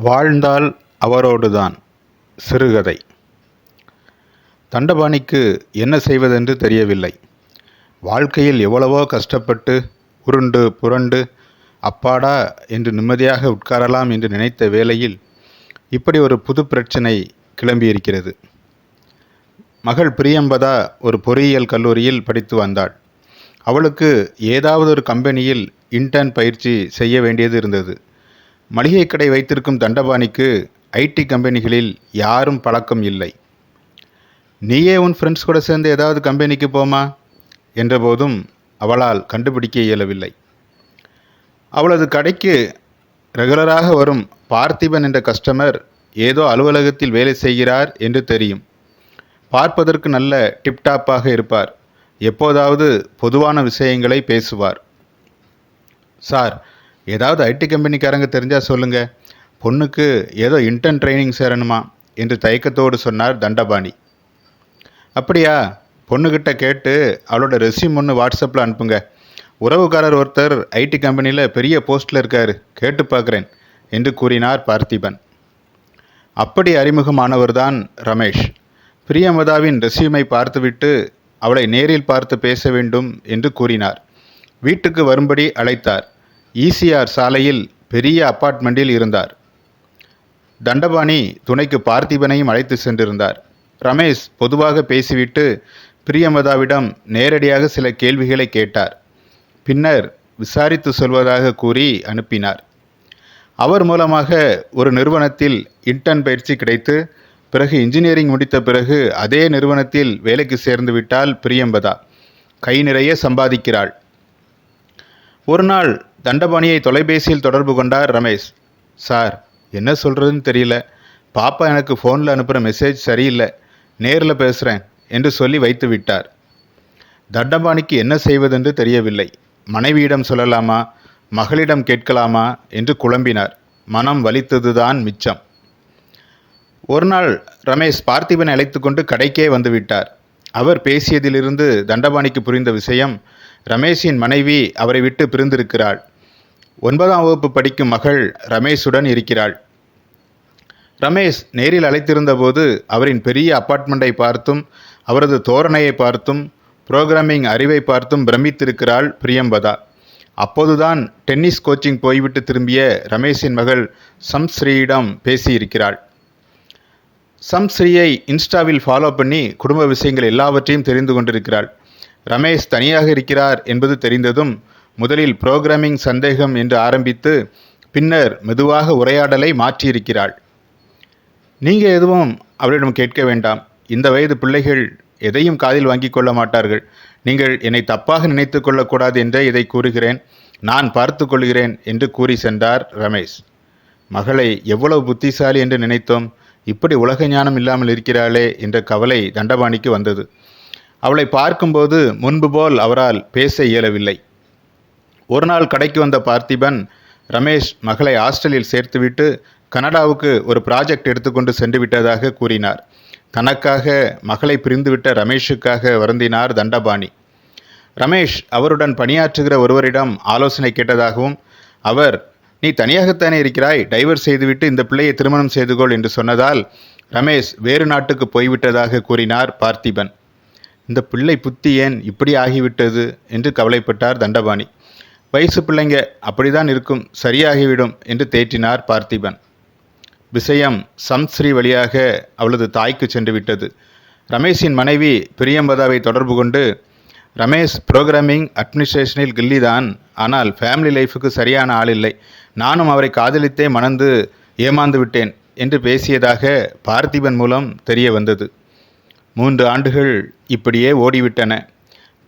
வாழ்ந்தால் அவரோடுதான் சிறுகதை. தண்டபாணிக்கு என்ன செய்வதென்று தெரியவில்லை. வாழ்க்கையில் எவ்வளவோ கஷ்டப்பட்டு உருண்டு புரண்டு அப்பாடா என்று நிம்மதியாக உட்காரலாம் என்று நினைத்த வேளையில் இப்படி ஒரு புது பிரச்சனை கிளம்பியிருக்கிறது. மகள் பிரியம்பதா ஒரு பொறியியல் கல்லூரியில் படித்து வந்தாள். அவளுக்கு ஏதாவது ஒரு கம்பெனியில் இன்டர்ன் பயிற்சி செய்ய வேண்டியது இருந்தது. மளிகை கடை வைத்திருக்கும் தண்டபாணிக்கு ஐடி கம்பெனிகளில் யாரும் பழக்கம் இல்லை. நீயே உன் ஃப்ரெண்ட்ஸ் கூட சேர்ந்து ஏதாவது கம்பெனிக்கு போமா? என்றபோதும் அவளால் கண்டுபிடிக்க இயலவில்லை. அவளது கடைக்கு ரெகுலராக வரும் பார்த்திபன் என்ற கஸ்டமர் ஏதோ அலுவலகத்தில் வேலை செய்கிறார் என்று தெரியும். பார்ப்பதற்கு நல்ல டிப்டாப்பாக இருப்பார். எப்போதாவது பொதுவான விஷயங்களை பேசுவார். சார் ஏதாவது ஐடி கம்பெனிக்காரங்க தெரிஞ்சால் சொல்லுங்கள் பொண்ணுக்கு ஏதோ இன்டர்ன் ட்ரைனிங் சேரணுமா என்று தயக்கத்தோடு சொன்னார் தண்டபாணி. அப்படியா? பொண்ணுக்கிட்ட கேட்டு அவளோட ரெஸ்யூம் ஒன்று வாட்ஸ்அப்பில் அனுப்புங்க. உறவுக்காரர் ஒருத்தர் ஐடி கம்பெனியில் பெரிய போஸ்ட்டில் இருக்கார். கேட்டு பார்க்குறேன் என்று கூறினார் பார்த்திபன். அப்படி அறிமுகமானவர்தான் ரமேஷ். பிரியமதாவின் ரெஸ்யூமை பார்த்துவிட்டு அவளை நேரில் பார்த்து பேச வேண்டும் என்று கூறினார். வீட்டுக்கு வரும்படி அழைத்தார். ஈசிஆர் சாலையில் பெரிய அப்பார்ட்மெண்ட்டில் இருந்தார். தண்டபாணி துணைக்கு பார்த்திபனையும் அழைத்து சென்றிருந்தார். ரமேஷ் பொதுவாக பேசிவிட்டு பிரியமதாவிடம் நேரடியாக சில கேள்விகளை கேட்டார். பின்னர் விசாரித்து சொல்வதாக கூறி அனுப்பினார். அவர் மூலமாக ஒரு நிறுவனத்தில் இன்டர்ன் பயிற்சி கிடைத்து பிறகு இன்ஜினியரிங் முடித்த பிறகு அதே நிறுவனத்தில் வேலைக்கு சேர்ந்து விட்டால் பிரியம்பதா. கை நிறைய சம்பாதிக்கிறாள். ஒரு நாள் தண்டபாணியை தொலைபேசியில் தொடர்பு கொண்டார் ரமேஷ். சார் என்ன சொல்கிறதுன்னு தெரியல. பாப்பா எனக்கு ஃபோனில் அனுப்புகிற மெசேஜ் சரியில்லை. நேரில் பேசுகிறேன் என்று சொல்லி வைத்து விட்டார். தண்டபாணிக்கு என்ன செய்வதென்று தெரியவில்லை. மனைவியிடம் சொல்லலாமா? மகளிடம் கேட்கலாமா? என்று குழம்பினார். மனம் வலித்ததுதான் மிச்சம். ஒரு நாள் ரமேஷ் பார்த்திபனை அழைத்து கொண்டு கடைக்கே வந்துவிட்டார் அவர் பேசியதிலிருந்து தண்டபாணிக்கு புரிந்த விஷயம் ரமேஷின் மனைவி அவரை விட்டு பிரிந்திருக்கிறாள். ஒன்பதாம் வகுப்பு படிக்கும் மகள் ரமேஷுடன் இருக்கிறாள். ரமேஷ் நேரில் அழைத்திருந்தபோது அவரின் பெரிய அப்பார்ட்மெண்ட்டை பார்த்தும் அவரது தோரணையை பார்த்தும் புரோகிராமிங் அறிவை பார்த்தும் பிரமித்திருக்கிறாள் பிரியம்பதா. அப்போதுதான் டென்னிஸ் கோச்சிங் போய்விட்டு திரும்பிய ரமேஷின் மகள் சம்ஸ்ரீயிடம் பேசியிருக்கிறாள். சம்ஸ்ரீயை இன்ஸ்டாவில் ஃபாலோ பண்ணி குடும்ப விஷயங்கள் எல்லாவற்றையும் தெரிந்து கொண்டிருக்கிறாள். ரமேஷ் தனியாக இருக்கிறார் என்பது தெரிந்ததும் முதலில் புரோகிராமிங் சந்தேகம் என்று ஆரம்பித்து பின்னர் மெதுவாக உரையாடலை மாற்றியிருக்கிறாள். நீங்கள் எதுவும் அவரிடம் கேட்க வேண்டாம். இந்த வயது பிள்ளைகள் எதையும் காதில் வாங்கிக் கொள்ள மாட்டார்கள். நீங்கள் என்னை தப்பாக நினைத்து கொள்ளக்கூடாது என்றே இதை கூறுகிறேன். நான் பார்த்து கொள்கிறேன் என்று கூறி சென்றார் ரமேஷ். மகளை எவ்வளவு புத்திசாலி என்று நினைத்தோம். இப்படி உலக ஞானம் இல்லாமல் இருக்கிறாளே என்ற கவலை தண்டபாணிக்கு வந்தது. அவளை பார்க்கும்போது முன்பு போல் அவரால் பேச இயலவில்லை. ஒரு நாள் கடைக்கு வந்த பார்த்திபன் ரமேஷ் மகளை ஹாஸ்டலில் சேர்த்துவிட்டு கனடாவுக்கு ஒரு ப்ராஜெக்ட் எடுத்துக்கொண்டு சென்று விட்டதாக கூறினார். தனக்காக மகளை பிரிந்துவிட்ட ரமேஷுக்காக வருந்தினார் தண்டபாணி. ரமேஷ் அவருடன் பணியாற்றுகிற ஒருவரிடம் ஆலோசனை கேட்டதாகவும் அவர் நீ தனியாகத்தானே இருக்கிறாய்? டைவர்ஸ் செய்துவிட்டு இந்த பிள்ளையை திருமணம் செய்து கொள் என்று சொன்னதால் ரமேஷ் வேறு நாட்டுக்கு போய்விட்டதாக கூறினார் பார்த்திபன். இந்த பிள்ளை புத்தி ஏன் இப்படி ஆகிவிட்டது என்று கவலைப்பட்டார் தண்டபாணி. வயசு பிள்ளைங்க அப்படிதான் இருக்கும் சரியாகிவிடும் என்று தேற்றினார் பார்த்திபன். விஷயம் சம்ஸ்ரீ வழியாக அவளது தாய்க்கு சென்று விட்டது. ரமேஷின் மனைவி பிரியம்பதாவை தொடர்பு கொண்டு ரமேஷ் புரோகிராமிங் அட்மினிஸ்ட்ரேஷனில் கில்லிதான் ஆனால் ஃபேமிலி லைஃபுக்கு சரியான ஆள் இல்லை. நானும் அவரை காதலித்தே மணந்து ஏமாந்து விட்டேன் என்று பேசியதாக பார்த்திபன் மூலம் தெரிய வந்தது. மூன்று ஆண்டுகள் இப்படியே ஓடிவிட்டன.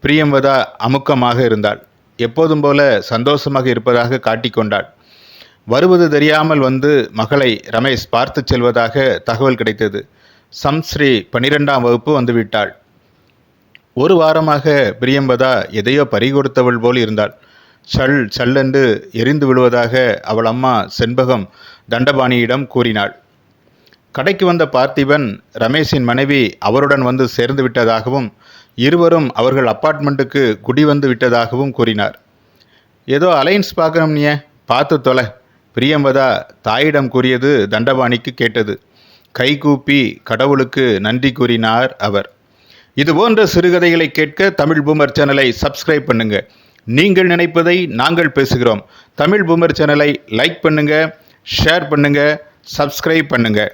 பிரியம்வதா அமுக்கமாக இருந்தாள். எப்போதும் போல சந்தோஷமாக இருப்பதாக காட்டிக்கொண்டாள் வருவது தெரியாமல் வந்து மகளை ரமேஷ் பார்த்து செல்வதாக தகவல் கிடைத்தது. சம்ஸ்ரீ பனிரெண்டாம் வகுப்பு வந்துவிட்டாள். ஒரு வாரமாக பிரியம்பதா எதையோ பறிகொடுத்தவள் போல் இருந்தாள். சல் சல்லென்று எரிந்து விழுவதாக அவள் அம்மா செண்பகம் தண்டபாணியிடம் கூறினாள். கடைக்கு வந்த பார்த்திபன் ரமேஷின் மனைவி அவருடன் வந்து சேர்ந்து விட்டதாகவும் இருவரும் அவர்கள் அப்பார்ட்மெண்ட்டுக்கு குடி வந்து விட்டதாகவும் கூறினார். ஏதோ அலைன்ஸ் பார்க்கணும் நீ பார்த்து தொலை. பிரியம்பதா தாயிடம் கூறியது தண்டபாணிக்கு கேட்டது. கைகூப்பி கடவுளுக்கு நன்றி கூறினார் அவர். இது போன்ற சிறுகதைகளை கேட்க தமிழ் பூமர் சேனலை சப்ஸ்கிரைப் பண்ணுங்க. நீங்கள் நினைப்பதை நாங்கள் பேசுகிறோம். தமிழ் பூமர் சேனலை லைக் பண்ணுங்க ஷேர் பண்ணுங்க சப்ஸ்கிரைப் பண்ணுங்கள்